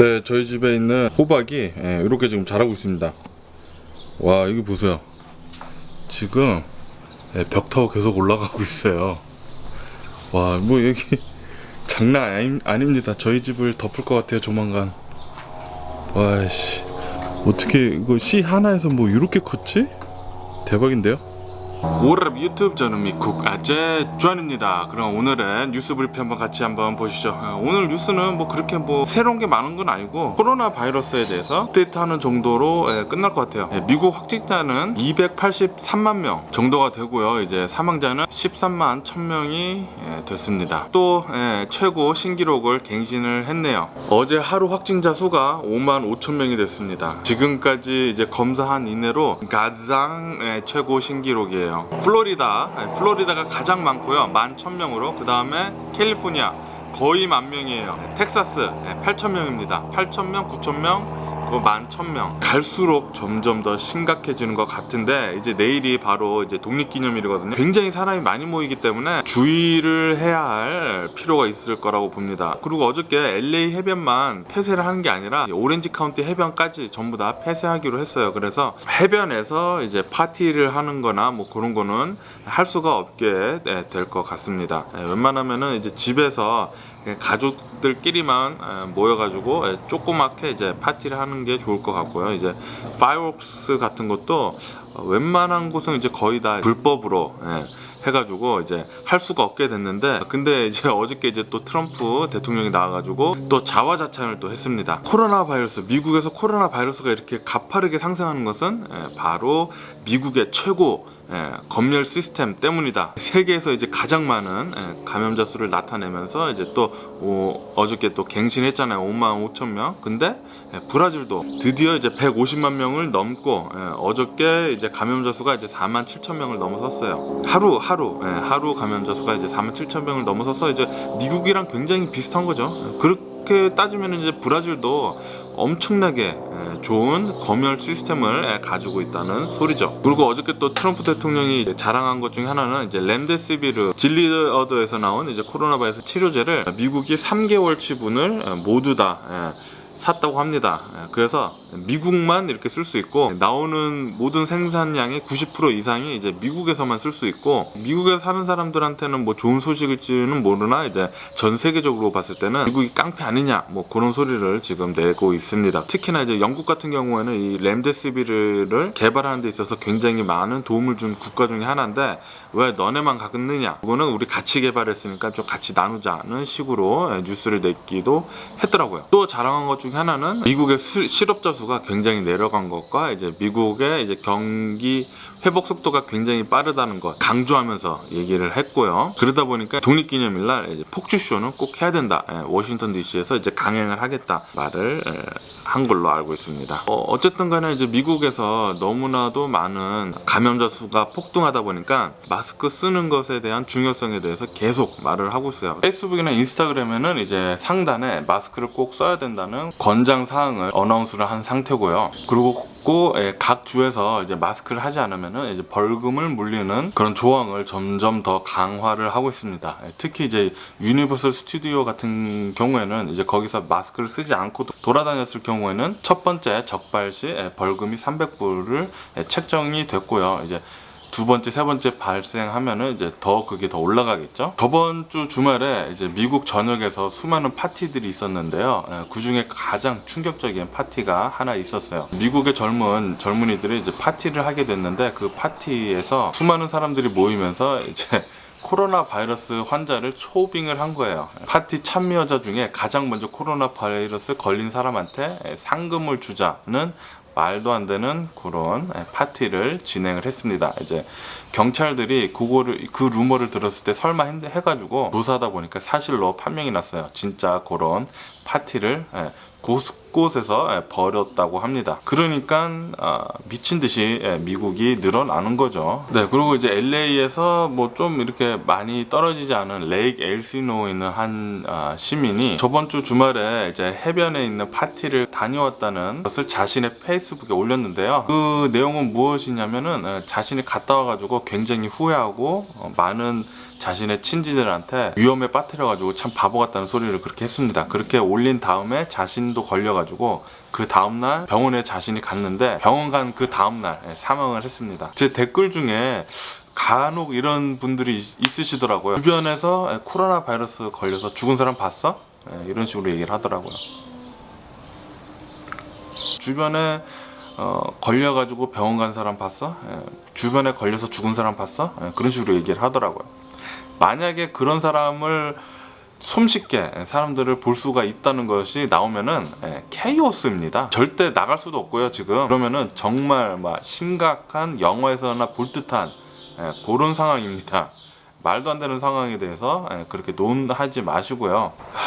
네, 저희 집에 있는 호박이 예, 이렇게 지금 자라고 있습니다. 와, 이거 보세요. 지금 예, 벽 타고 계속 올라가고 있어요. 와, 뭐 여기 장난 아니, 아닙니다. 저희 집을 덮을 것 같아요, 조만간. 와, 씨. 어떻게 이거 씨 하나에서 뭐 이렇게 컸지? 대박인데요? 오랍 유튜브 저는 미쿡 아재 쟈입니다. 그럼 오늘의 뉴스 브리핑 한번 같이 한번 보시죠. 아, 오늘 뉴스는 뭐 그렇게 뭐 새로운 게 많은 건 아니고 코로나 바이러스에 대해서 업데이트하는 정도로 예, 끝날 것 같아요. 예, 미국 확진자는 283만 명 정도가 되고요. 이제 사망자는 13만 1000명이 됐습니다. 또 예, 최고 신기록을 갱신을 했네요. 어제 하루 확진자 수가 5만 5천 명이 됐습니다. 지금까지 이제 검사한 이내로 가장 예, 최고 신기록이에요. 플로리다, 예, 플로리다가 가장 많고요. 1만 1000명으로. 그 다음에 캘리포니아 거의 만 명이에요. 예, 텍사스 8천 명입니다. 8천 명, 9천 명. 그거 만 천 명 갈수록 점점 더 심각해지는 것 같은데 이제 내일이 바로 이제 독립기념일이거든요. 굉장히 사람이 많이 모이기 때문에 주의를 해야 할 필요가 있을 거라고 봅니다. 그리고 어저께 LA 해변만 폐쇄를 하는 게 아니라 오렌지 카운티 해변까지 전부 다 폐쇄하기로 했어요. 그래서 해변에서 이제 파티를 하는 거나 뭐 그런 거는 할 수가 없게 네, 될것 같습니다. 네, 웬만하면은 이제 집에서 가족들끼리만 에, 모여가지고 에, 조그맣게 이제 파티를 하는 게 좋을 것 같고요. 이제 파이어웍스 같은 것도 어, 웬만한 곳은 이제 거의 다 불법으로 예, 해가지고 이제 할 수가 없게 됐는데 근데 이제 어저께 이제 또 트럼프 대통령이 나와가지고 또 자화자찬을 또 했습니다. 코로나 바이러스 미국에서 코로나 바이러스가 이렇게 가파르게 상승하는 것은 예, 바로 미국의 최고 예, 검열 시스템 때문이다. 세계에서 이제 가장 많은 예, 감염자 수를 나타내면서 이제 또 어, 어저께 또 갱신했잖아요. 5만 5천 명. 근데 예, 브라질도 드디어 이제 150만 명을 넘고 예, 어저께 이제 감염자 수가 이제 4만 7천 명을 넘어섰어요. 하루 하루 예, 하루 감염자 수가 이제 4만 7천 명을 넘어서서 이제 미국이랑 굉장히 비슷한 거죠. 예, 그렇게 따지면 이제 브라질도 엄청나게 예, 좋은 검열 시스템을 예, 가지고 있다는 소리죠. 그리고 어저께 또 트럼프 대통령이 자랑한 것 중에 하나는 이제 렘데시비르 진리어드에서 나온 이제 코로나 바이러스 치료제를 미국이 3개월 치 분을 예, 모두 다 예, 샀다고 합니다. 예, 그래서 미국만 이렇게 쓸 수 있고 나오는 모든 생산량의 90% 이상이 이제 미국에서만 쓸 수 있고 미국에 사는 사람들한테는 뭐 좋은 소식일지는 모르나 이제 전 세계적으로 봤을 때는 미국이 깡패 아니냐 뭐 그런 소리를 지금 내고 있습니다. 특히나 이제 영국 같은 경우에는 이 렘데시비르를 개발하는 데 있어서 굉장히 많은 도움을 준 국가 중에 하나인데 왜 너네만 갖느냐? 그거는 우리 같이 개발했으니까 좀 같이 나누자는 식으로 예, 뉴스를 냈기도 했더라고요. 또 자랑한 것 중에 하나는 미국의 수- 실업자 수가 굉장히 내려간 것과 이제 미국의 이제 경기 회복 속도가 굉장히 빠르다는 것 강조하면서 얘기를 했고요. 그러다 보니까 독립기념일날 이제 폭주쇼는 꼭 해야 된다. 예, 워싱턴 D.C.에서 이제 강행을 하겠다 말을 예, 한 걸로 알고 있습니다. 어, 쨌든 간에 이제 미국에서 너무나도 많은 감염자 수가 폭등하다 보니까 마스크 쓰는 것에 대한 중요성에 대해서 계속 말을 하고 있어요. 페이스북이나 인스타그램에는 이제 상단에 마스크를 꼭 써야 된다는 권장 사항을 어나운스를 한 상태고요. 그리고 꼭, 예, 각 주에서 이제 마스크를 하지 않으면은 이제 벌금을 물리는 그런 조항을 점점 더 강화를 하고 있습니다. 예, 특히 이제 유니버설 스튜디오 같은 경우에는 이제 거기서 마스크를 쓰지 않고 도- 돌아다녔을 경우에는 첫 번째 적발 시 예, 벌금이 300불을 책정이 됐고요. 이제 두 번째, 세 번째 발생하면은 이제 더 그게 더 올라가겠죠. 저번 주 주말에 이제 미국 전역에서 수많은 파티들이 있었는데요. 그 중에 가장 충격적인 파티가 하나 있었어요. 미국의 젊은 젊은이들이 이제 파티를 하게 됐는데 그 파티에서 수많은 사람들이 모이면서 이제 코로나 바이러스 환자를 초빙을 한 거예요. 파티 참여자 중에 가장 먼저 코로나 바이러스 걸린 사람한테 상금을 주자는 말도 안 되는 그런 파티를 진행을 했습니다. 이제 경찰들이 그거를 그 루머를 들었을 때 설마 했- 해가지고 조사하다 보니까 사실로 판명이 났어요. 진짜 그런 파티를 예, 곳곳에서 예, 벌였다고 합니다. 그러니까 아, 미친 듯이 예, 미국이 늘어나는 거죠. 네, 그리고 이제 LA에서 뭐 좀 이렇게 많이 떨어지지 않은 레이크 엘시노에 있는 한 아, 시민이 저번 주 주말에 이제 해변에 있는 파티를 다녀왔다는 것을 자신의 페이스북에 올렸는데요. 그 내용은 무엇이냐면은 예, 자신이 갔다 와가지고 굉장히 후회하고 어, 많은 자신의 친지들한테 위험에 빠뜨려가지고 참 바보 같다는 소리를 그렇게 했습니다. 그렇게 올린 다음에 자신도 걸려가지고 그 다음날 병원에 자신이 갔는데 병원 간 그 다음날 예, 사망을 했습니다. 제 댓글 중에 간혹 이런 분들이 있- 있으시더라고요. 주변에서 예, 코로나 바이러스 걸려서 죽은 사람 봤어? 예, 이런 식으로 얘기를 하더라고요. 주변에 어, 걸려가지고 병원 간 사람 봤어? 예, 주변에 걸려서 죽은 사람 봤어? 예, 그런 식으로 얘기를 하더라고요. 만약에 그런 사람을 손쉽게 사람들을 볼 수가 있다는 것이 나오면은 예, 케이오스입니다. 절대 나갈 수도 없고요. 지금 그러면은 정말 막 심각한 영화에서나 볼 듯한 예, 그런 상황입니다. 말도 안 되는 상황에 대해서 예, 그렇게 논하지 마시고요. 하,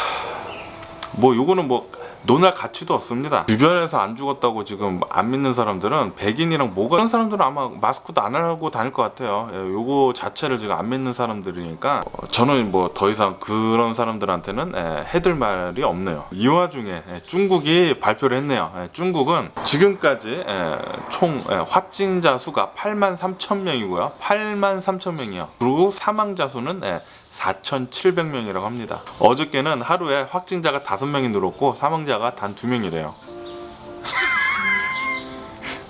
뭐 요거는 뭐 논할 가치도 없습니다. 주변에서 안 죽었다고 지금 안 믿는 사람들은 백인이랑 뭐가 그런 사람들은 아마 마스크도 안 하고 다닐 것 같아요. 예, 요거 자체를 지금 안 믿는 사람들이니까 어, 저는 뭐 더 이상 그런 사람들한테는 예, 해들 말이 없네요. 이 와중에 예, 중국이 발표를 했네요. 예, 중국은 지금까지 예, 총 예, 확진자 수가 8만 3천 명이고요. 8만 3천 명이요. 그리고 사망자 수는 예, 4,700명이라고 합니다. 어저께는 하루에 확진자가 5명이 늘었고 사망자 가단 2명이래요.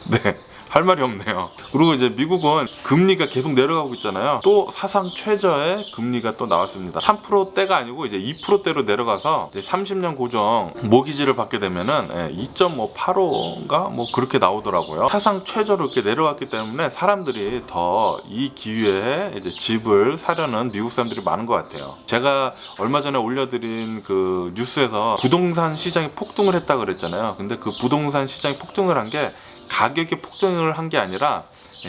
네. 할 말이 없네요. 그리고 이제 미국은 금리가 계속 내려가고 있잖아요. 또 사상 최저의 금리가 또 나왔습니다. 3%대가 아니고 이제 2%대로 내려가서 이제 30년 고정 모기지를 받게 되면은 2.85인가 뭐 그렇게 나오더라고요. 사상 최저로 이렇게 내려갔기 때문에 사람들이 더 이 기회에 이제 집을 사려는 미국 사람들이 많은 것 같아요. 제가 얼마 전에 올려드린 그 뉴스에서 부동산 시장이 폭등을 했다 그랬잖아요. 근데 그 부동산 시장이 폭등을 한게 가격이 폭등을 한 게 아니라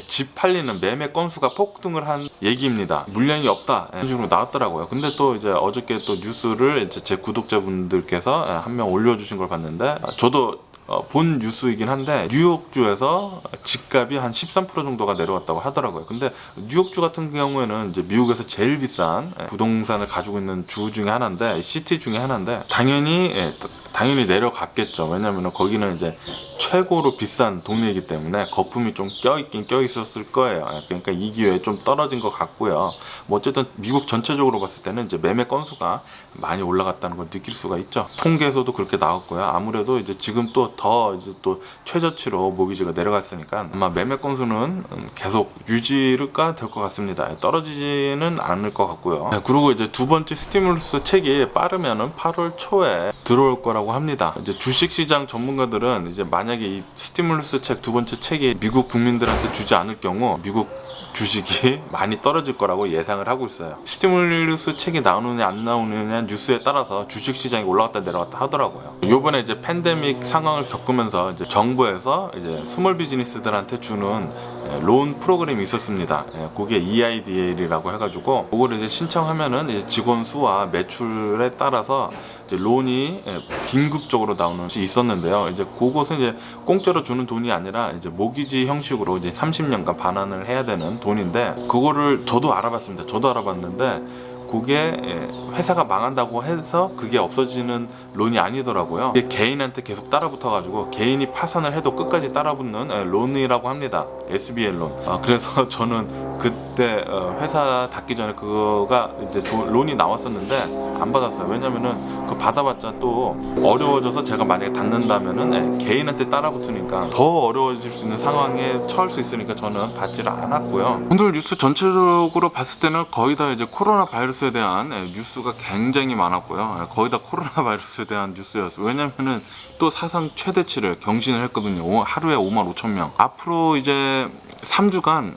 집 팔리는 매매 건수가 폭등을 한 얘기입니다. 물량이 없다 이런 식으로 나왔더라고요. 근데 또 이제 어저께 또 뉴스를 이제 제 구독자분들께서 한 명 올려주신 걸 봤는데 저도 어, 본 뉴스이긴 한데 뉴욕주에서 집값이 한 13% 정도가 내려왔다고 하더라고요. 근데 뉴욕주 같은 경우에는 이제 미국에서 제일 비싼 예, 부동산을 가지고 있는 주 중에 하나인데 시티 중에 하나인데 당연히 예, 당연히 내려갔겠죠. 왜냐하면 거기는 이제 최고로 비싼 동네이기 때문에 거품이 좀 껴있긴 껴있었을 거예요. 예, 그러니까 이 기회에 좀 떨어진 것 같고요. 뭐 어쨌든 미국 전체적으로 봤을 때는 이제 매매 건수가 많이 올라갔다는 걸 느낄 수가 있죠. 통계에서도 그렇게 나왔고요. 아무래도 이제 지금 또 더 이제 또 최저치로 모기지가 내려갔으니까 아마 매매 건수는 음, 계속 유지가 될 것 같습니다. 떨어지지는 않을 것 같고요. 네, 그리고 이제 두 번째 스티뮬러스 책이 빠르면은 8월 초에 들어올 거라고 합니다. 이제 주식시장 전문가들은 이제 만약에 이 스티뮬러스 책 두 번째 책이 미국 국민들한테 주지 않을 경우 미국 주식이 많이 떨어질 거라고 예상을 하고 있어요. 스티뮬러스 책이 나오느냐 안 나오느냐 뉴스에 따라서 주식 시장이 올라갔다 내려갔다 하더라고요. 요번에 이제 팬데믹 상황을 겪으면서 이제 정부에서 이제 스몰 비즈니스들한테 주는 예, 론 프로그램이 있었습니다. 예, 그게 EIDL이라고 해가지고 그걸 이제 신청하면은 이제 직원 수와 매출에 따라서 이제 론이 예, 긴급적으로 나오는 것이 있었는데요. 이제 그것은 이제 공짜로 주는 돈이 아니라 이제 모기지 형식으로 이제 30년간 반환을 해야 되는 돈인데 그거를 저도 알아봤습니다. 저도 알아봤는데 그게 예, 회사가 망한다고 해서 그게 없어지는 론이 아니더라고요. 개인한테 계속 따라붙어가지고 개인이 파산을 해도 끝까지 따라붙는 예, 론이라고 합니다. SBL 론. 아, 그래서 저는 그 때 어, 회사 닫기 전에 그거가 이제 도- 론이 나왔었는데 안 받았어요. 왜냐면은 그 받아봤자 또 어려워져서 제가 만약에 닫는다면은 예, 개인한테 따라붙으니까 더 어려워질 수 있는 상황에 처할 수 있으니까 저는 받지를 않았고요. 오늘 뉴스 전체적으로 봤을 때는 거의 다 이제 코로나 바이러스에 대한 예, 뉴스가 굉장히 많았고요. 예, 거의 다 코로나 바이러스에 대한 뉴스였어요. 왜냐면은 또 사상 최대치를 경신을 했거든요. 오- 하루에 5만 5천 명. 앞으로 이제 3주간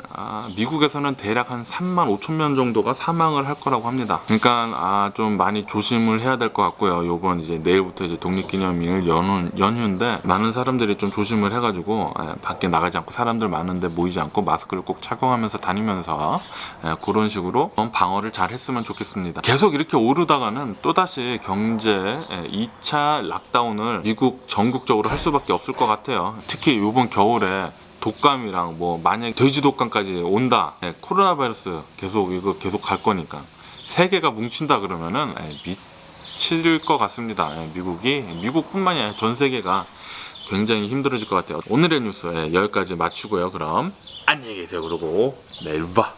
미국에서는 대략 한 3만 5천 명 정도가 사망을 할 거라고 합니다. 그러니까 아, 좀 많이 조심을 해야 될 것 같고요. 요번 이제 내일부터 이제 독립기념일 연휴, 연휴인데 많은 사람들이 좀 조심을 해가지고 예, 밖에 나가지 않고 사람들 많은데 모이지 않고 마스크를 꼭 착용하면서 다니면서 예, 그런 식으로 좀 방어를 잘 했으면 좋겠습니다. 계속 이렇게 오르다가는 또다시 경제 예, 2차 락다운을 미국 전국적으로 할 수밖에 없을 것 같아요. 특히 이번 겨울에 독감이랑 뭐 만약 돼지 독감까지 온다. 예, 코로나 바이러스 계속 이거 계속 갈 거니까. 세계가 뭉친다 그러면은 예, 미칠 것 같습니다. 예, 미국이. 미국뿐만이 아니라 전 세계가 굉장히 힘들어질 것 같아요. 오늘의 뉴스 예, 여기까지 마치고요. 그럼 안녕히 계세요. 그러고 내일 봐